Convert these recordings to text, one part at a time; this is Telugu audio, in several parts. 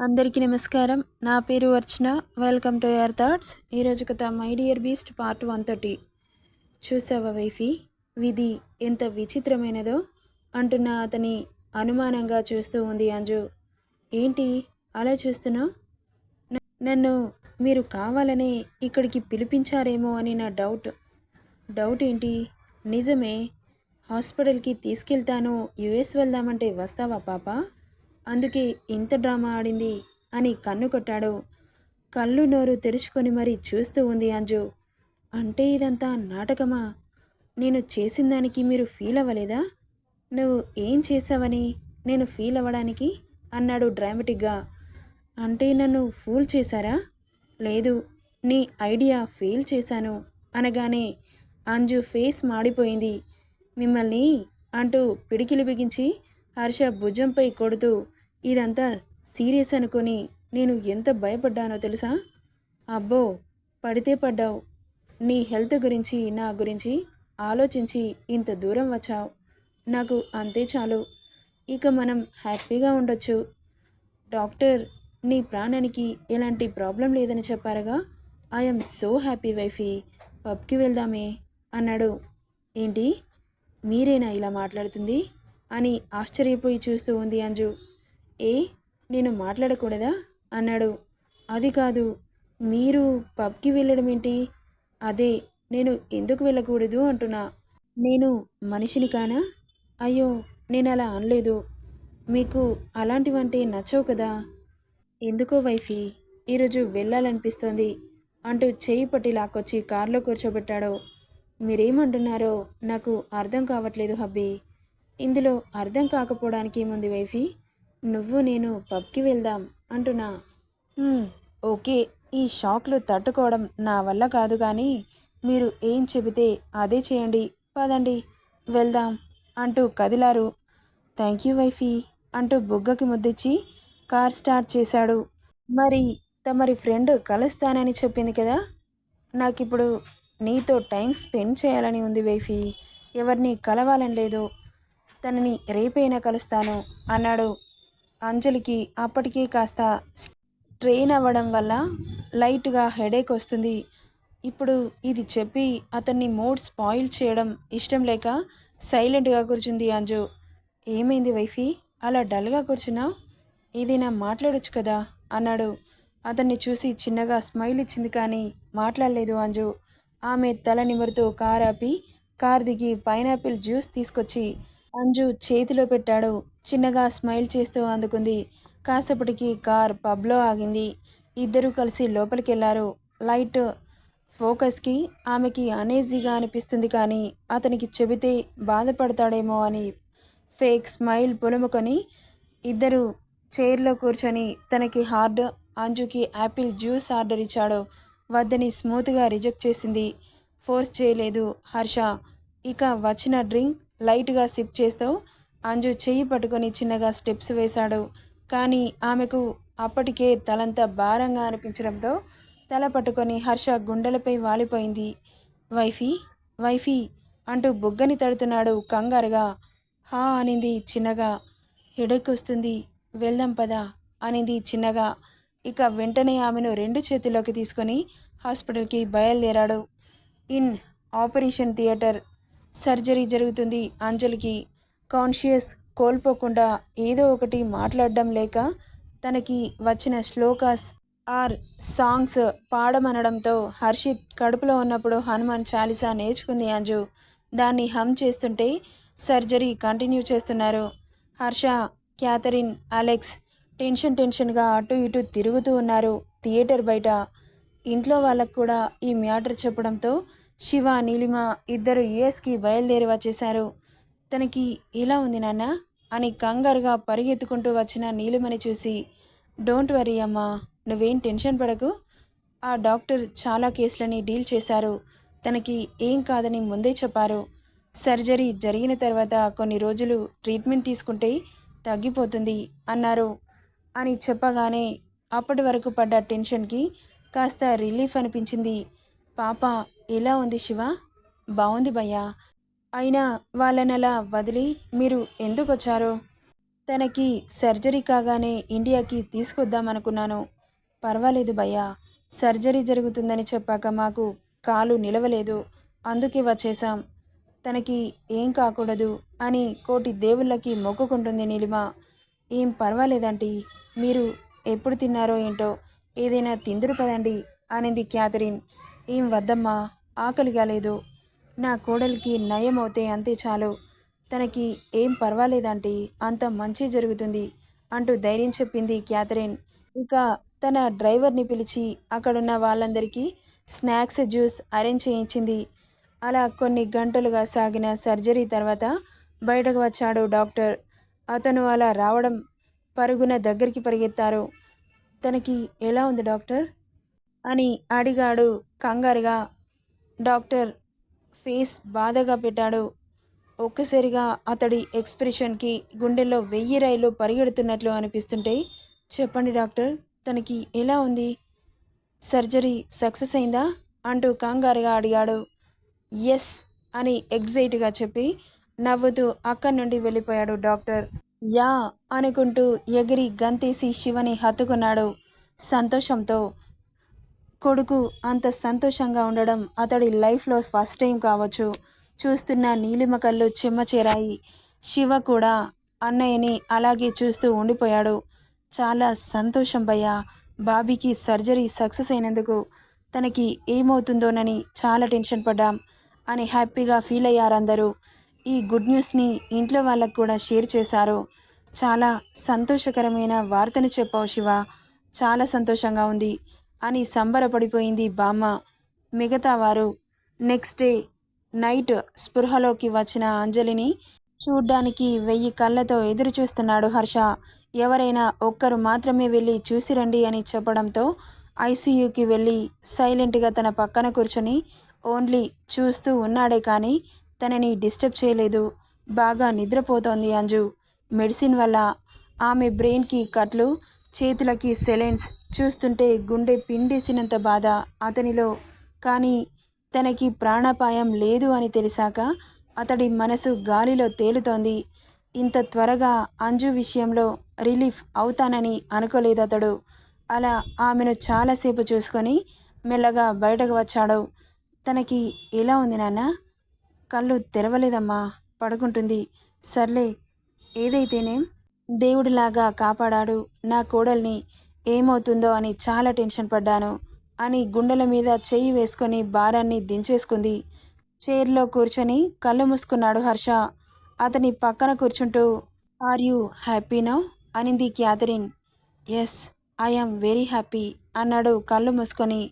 అందరికీ నమస్కారం. నా పేరు Archana. Welcome to your thoughts ఈరోజు కథ my dear beast part one thirty చూసావా వైఫీ? విధి ఎంత విచిత్రమైనదో అంటున్న అతని అనుమానంగా చూస్తూ ఉంది అంజు. ఏంటి? అలా చూస్తున్నావు? నన్ను మీరు కావాలని ఇక్కడికి పిలిపించారేమో అని నా డౌట్. డౌట్ ఏంటి? నిజమే. హాస్పిటల్కి తీసుకెళ్తాను. యుఎస్ వెళ్దామంటే వస్తావా పాపా? అందుకే ఇంత డ్రామా ఆడింది అని కన్ను కొట్టాడు. కళ్ళు నోరు తెరుచుకొని మరీ చూస్తూ ఉంది అంజు. అంటే ఇదంతా నాటకమా? నేను చేసిన దానికి మీరు ఫీల్ అవ్వలేదా? నువ్వు ఏం చేసావని? నేను ఫీల్ అవ్వడానికి? అన్నాడు డ్రామాటిక్గా అంటే నన్ను ఫూల్ చేశారా? లేదు నీ ఐడియా ఫెయిల్ చేశాను అనగానే అంజు ఫేస్ మాడిపోయింది. మిమ్మల్ని అంటూ పిడికిలి బిగించి హర్ష భుజంపై కొడుతూ ఇదంతా సీరియస్ అనుకొని నేను ఎంత భయపడ్డానో తెలుసా? అబ్బో పడితే పడ్డావు. నీ హెల్త్ గురించి నా గురించి ఆలోచించి ఇంత దూరం వచ్చావు. నాకు అంతే చాలు. ఇక మనం హ్యాపీగా ఉండొచ్చు. డాక్టర్ నీ ప్రాణానికి ఎలాంటి ప్రాబ్లం లేదని చెప్పారుగా? I'm so happy wifey. పబ్కి వెళ్దామే అన్నాడు. ఏంటి? మీరేనా ఇలా మాట్లాడుతుంది? అని ఆశ్చర్యపోయి చూస్తూ ఉంది అంజు. ఏ నేను మాట్లాడకూడదా? అన్నాడు. అది కాదు మీరు పబ్కి వెళ్ళడం ఏంటి? అదే నేను ఎందుకు వెళ్ళకూడదు? అంటున్నా. నేను మనిషిని కానా? అయ్యో నేను అలా అనలేదు. మీకు అలాంటివంటే నచ్చవు కదా. ఎందుకో వైఫీ ఈరోజు వెళ్ళాలనిపిస్తోంది. అంటూ చేయి పట్టి లాక్కొచ్చి కారులో కూర్చోబెట్టాడు. మీరేమంటున్నారో నాకు అర్థం కావట్లేదు హబ్బీ. ఇందులో అర్థం కాకపోవడానికి ఏముంది వైఫీ? నువ్వు నేను పబ్కి వెళ్దాం అంటున్నా. ఓకే. ఈ షాక్లు తట్టుకోవడం నా వల్ల కాదు కానీ మీరు ఏం చెబితే అదే చేయండి. పదండి వెళ్దాం అంటూ కదిలారు. థ్యాంక్ యూ వైఫీ అంటూ బుగ్గకి ముద్దిచ్చి కార్ స్టార్ట్ చేశాడు. మరి తమరి ఫ్రెండ్ కలుస్తానని చెప్పింది కదా? నాకిప్పుడు నీతో టైం స్పెండ్ చేయాలని ఉంది వైఫీ. ఎవరిని కలవాలని లేదు తనని రేపైనా కలుస్తాను అన్నాడు. అంజలికి అప్పటికే కాస్త స్ట్రెయిన్ అవ్వడం వల్ల లైట్గా హెడేక్ వస్తుంది. ఇప్పుడు ఇది చెప్పి అతన్ని మూడ్ స్పాయిల్ చేయడం ఇష్టం లేక సైలెంట్గా కూర్చుంది అంజు. ఏమైంది వైఫీ? అలా డల్గా కూర్చున్నావు ఇది నా మాట్లాడొచ్చు కదా? అన్నాడు. అతన్ని చూసి చిన్నగా స్మైల్ ఇచ్చింది కానీ మాట్లాడలేదు అంజు. ఆమె తల నిమురుతూ కార్ ఆపి కార్ దిగి పైనాపిల్ జ్యూస్ తీసుకొచ్చి అంజు చేతిలో పెట్టాడు. చిన్నగా స్మైల్ చేస్తూ అందుకుంది. కాసేపటికి కార్ పబ్లో ఆగింది. ఇద్దరూ కలిసి లోపలికి వెళ్ళారు లైట్ ఫోకస్కి ఆమెకి అనేజీగా అనిపిస్తుంది కానీ అతనికి చెబితే బాధపడతాడేమో అని ఫేక్ స్మైల్ పొలుముకొని ఇద్దరు చైర్లో కూర్చొని తనకి హార్డ్ అంజుకి యాపిల్ జ్యూస్ ఆర్డర్ ఇచ్చాడు. వద్దని స్మూత్గా రిజెక్ట్ చేసింది. ఫోర్స్ చేయలేదు హర్ష. ఇక వచ్చిన డ్రింక్ లైట్గా సిప్ చేస్తూ అంజు చెయ్యి పట్టుకొని చిన్నగా స్టెప్స్ వేశాడు. కానీ ఆమెకు అప్పటికే తలంతా భారంగా అనిపించడంతో తల పట్టుకొని హర్ష గుండెలపై వాలిపోయింది. వైఫీ వైఫీ అంటూ బుగ్గని తడుతున్నాడు కంగారుగా. హా అనింది చిన్నగా. హెడెక్ వస్తుంది వెళ్దాం పదా అనింది చిన్నగా. ఇక వెంటనే ఆమెను రెండు చేతుల్లోకి తీసుకొని హాస్పిటల్కి బయలుదేరాడు. In operation theatre. సర్జరీ జరుగుతుంది. అంజలికి కాన్షియస్ కోల్పోకుండా ఏదో ఒకటి మాట్లాడడం లేక తనకి వచ్చిన శ్లోకాస్ ఆర్ సాంగ్స్ పాడమనడంతో హర్షిత్ కడుపులో ఉన్నప్పుడు హనుమాన్ చాలీసా నేర్చుకుంది అంజు. దాన్ని హమ్ చేస్తుంటే సర్జరీ కంటిన్యూ చేస్తున్నారు. హర్ష క్యాథరిన్ అలెక్స్ టెన్షన్ టెన్షన్గా అటు ఇటు తిరుగుతూ ఉన్నారు. థియేటర్ బయట ఇంట్లో వాళ్ళకు కూడా ఈ మ్యాటర్ చెప్పడంతో శివ నీలిమ ఇద్దరు యుఎస్కి బయలుదేరి వచ్చేశారు. తనకి ఎలా ఉంది నాన్న? అని కంగారుగా పరిగెత్తుకుంటూ వచ్చిన నీలిమని చూసి డోంట్ వరీ అమ్మా నువ్వేం టెన్షన్ పడకు. ఆ డాక్టర్ చాలా కేసులని డీల్ చేశారు. తనకి ఏం కాదని ముందే చెప్పారు. సర్జరీ జరిగిన తర్వాత కొన్ని రోజులు ట్రీట్మెంట్ తీసుకుంటే తగ్గిపోతుంది అన్నారు. అని చెప్పగానే అప్పటి వరకు పడ్డ టెన్షన్కి కాస్త రిలీఫ్ అనిపించింది. పాప ఎలా ఉంది శివ. బాగుంది భయ్యా. అయినా వాళ్ళని అలా వదిలి మీరు ఎందుకు వచ్చారు తనకి సర్జరీ కాగానే ఇండియాకి తీసుకొద్దామనుకున్నాను పర్వాలేదు భయ్యా. సర్జరీ జరుగుతుందని చెప్పాక మాకు కాలు నిలవలేదు. అందుకే వచ్చేసాం తనకి ఏం కాకూడదు అని కోటి దేవుళ్ళకి మొక్కుకుంటుంది నీలిమ. ఏం పర్వాలేదంటీ. మీరు ఎప్పుడు తిన్నారో ఏంటో ఏదైనా తిందురు పదండి అనింది క్యాథరిన్. ఏం వద్దమ్మా. ఆకలిగా లేదు. నా కోడలికి నయం అవుతే అంతే చాలు. తనకి ఏం పర్వాలేదంటే అంత మంచి జరుగుతుంది అంటూ ధైర్యం చెప్పింది క్యాథరిన్. ఇక తన డ్రైవర్ని పిలిచి అక్కడున్న వాళ్ళందరికీ స్నాక్స్ జ్యూస్ అరేంజ్ చేయించింది. అలా కొన్ని గంటలుగా సాగిన సర్జరీ తర్వాత బయటకు వచ్చాడు డాక్టర్. అతను అలా రావడం పరుగున దగ్గరికి పరిగెత్తారు. తనకి ఎలా ఉంది డాక్టర్? అని అడిగాడు కంగారుగా. డాక్టర్ ఫేస్ బాధగా పెట్టాడు. ఒక్కసారిగా అతడి ఎక్స్ప్రెషన్కి గుండెల్లో వెయ్యి రైలు పరిగెడుతున్నట్లు అనిపిస్తుంటే చెప్పండి డాక్టర్ తనకి ఎలా ఉంది? సర్జరీ సక్సెస్ అయిందా? అంటూ కంగారుగా అడిగాడు. ఎస్ అని ఎగ్జైట్గా చెప్పి నవ్వుతూ అక్కడి నుండి వెళ్ళిపోయాడు డాక్టర్. యా అనుకుంటూ ఎగిరి గంతేసి శివని హత్తుకున్నాడు సంతోషంతో. కొడుకు అంత సంతోషంగా ఉండడం అతడి లైఫ్లో ఫస్ట్ టైం కావచ్చు. చూస్తున్న నీలిమ కళ్ళు చెమ్మ చేరాయి. శివ కూడా అన్నయ్యని అలాగే చూస్తూ ఉండిపోయాడు. చాలా సంతోషం భయ్యా. బాబీకి సర్జరీ సక్సెస్ అయినందుకు తనకి ఏమవుతుందోనని చాలా టెన్షన్ పడ్డాం అని హ్యాపీగా ఫీల్ అయ్యారు అందరూ. ఈ గుడ్ న్యూస్ని ఇంట్లో వాళ్ళకు కూడా షేర్ చేశారు. చాలా సంతోషకరమైన వార్తను చెప్పావు శివ. చాలా సంతోషంగా ఉంది. అని సంబరపడిపోయింది బామ్మ. మిగతా వారు నెక్స్ట్ డే నైట్ స్పృహలోకి వచ్చిన అంజలిని చూడ్డానికి వెయ్యి కళ్ళతో ఎదురు చూస్తున్నాడు హర్ష. ఎవరైనా ఒక్కరు మాత్రమే వెళ్ళి చూసిరండి అని చెప్పడంతో ఐసీయూకి వెళ్ళి సైలెంట్గా తన పక్కన కూర్చొని ఓన్లీ చూస్తూ ఉన్నాడే కానీ తనని డిస్టర్బ్ చేయలేదు. బాగా నిద్రపోతోంది అంజు. మెడిసిన్ వల్ల ఆమె బ్రెయిన్కి కట్లు చేతులకి సెలెన్స్ చూస్తుంటే గుండె పిండేసినంత బాధ అతనిలో. కానీ తనకి ప్రాణాపాయం లేదు అని తెలిసాక అతడి మనసు గాలిలో తేలుతోంది. ఇంత త్వరగా అంజు విషయంలో రిలీఫ్ అవుతానని అనుకోలేదు అతడు. అలా ఆమెను చాలాసేపు చూసుకొని మెల్లగా బయటకు వచ్చాడు. తనకి ఎలా ఉంది నాన్న? కళ్ళు తెరవలేదమ్మా పడుకుంటుంది. సర్లే ఏదైతేనేం? దేవుడిలాగా కాపాడాడు నా కోడల్ని. ఏమవుతుందో అని చాలా టెన్షన్ పడ్డాను అని గుండెల మీద చెయ్యి వేసుకొని భారాన్ని దించేసుకుంది. చైర్లో కూర్చొని కళ్ళు మూసుకున్నాడు హర్ష. అతని పక్కన కూర్చుంటూ ఆర్ యూ హ్యాపీ నౌ? అనింది Catherine. Yes I'm very happy అన్నాడు కళ్ళు మూసుకొని.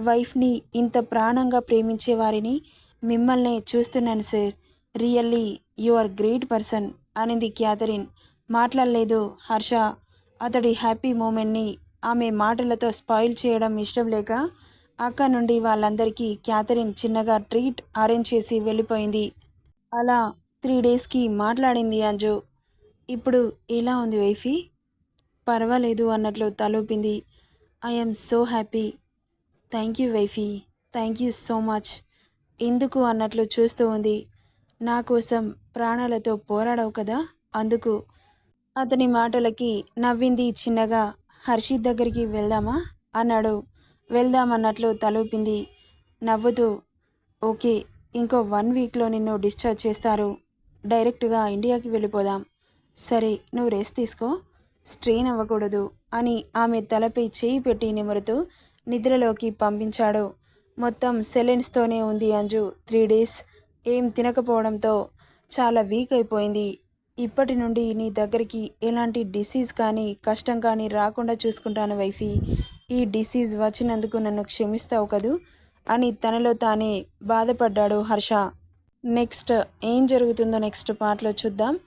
వైఫ్ని ఇంత ప్రాణంగా ప్రేమించే వారిని మిమ్మల్ని చూస్తున్నాను sir. Really you are great person అనింది క్యాథరిన్. మాట్లాడలేదు హర్ష. అతడి హ్యాపీ మూమెంట్ని ఆమె మాటలతో స్పాయిల్ చేయడం ఇష్టం లేక అక్క నుండి వాళ్ళందరికీ క్యాథరిన్ చిన్నగా ట్రీట్ అరేంజ్ చేసి వెళ్ళిపోయింది. అలా త్రీ డేస్కి మాట్లాడింది అంజు. ఇప్పుడు ఎలా ఉంది వైఫీ? పర్వాలేదు అన్నట్లు తలూపింది. I'm so happy. Thank you wifey. Thank you so much. ఎందుకు? అన్నట్లు చూస్తూ ఉంది. నా కోసం ప్రాణాలతో పోరాడవు కదా? అందుకు అతని మాటలకి నవ్వింది చిన్నగా. హర్షిత్ దగ్గరికి వెళ్దామా? అన్నాడు. వెళ్దామన్నట్లు తలూపింది. నవ్వుతూ ఓకే ఇంకో వన్ వీక్లో నిన్ను డిశ్చార్జ్ చేస్తారు. డైరెక్ట్గా ఇండియాకి వెళ్ళిపోదాం. సరే నువ్వు రెస్ట్ తీసుకో. స్ట్రెయిన్ అవ్వకూడదు అని ఆమె తలపై చేయి పెట్టి నిమురుతూ నిద్రలోకి పంపించాడు. మొత్తం సెలెన్స్తోనే ఉంది అంజు. Three days. ఏం తినకపోవడంతో చాలా వీక్ అయిపోయింది. ఇప్పటి నుండి నీ దగ్గరికి ఎలాంటి డిసీజ్ కానీ కష్టం కానీ రాకుండా చూసుకుంటాను వైఫీ. ఈ డిసీజ్ వచ్చినందుకు నన్ను క్షమిస్తావు కదూ? అని తనలో తానే బాధపడ్డాడు హర్ష. నెక్స్ట్ ఏం జరుగుతుందో నెక్స్ట్ పార్ట్లో చూద్దాం.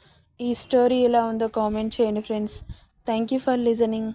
ఈ స్టోరీ ఎలా ఉందో కామెంట్ చేయండి friends. Thank you for listening.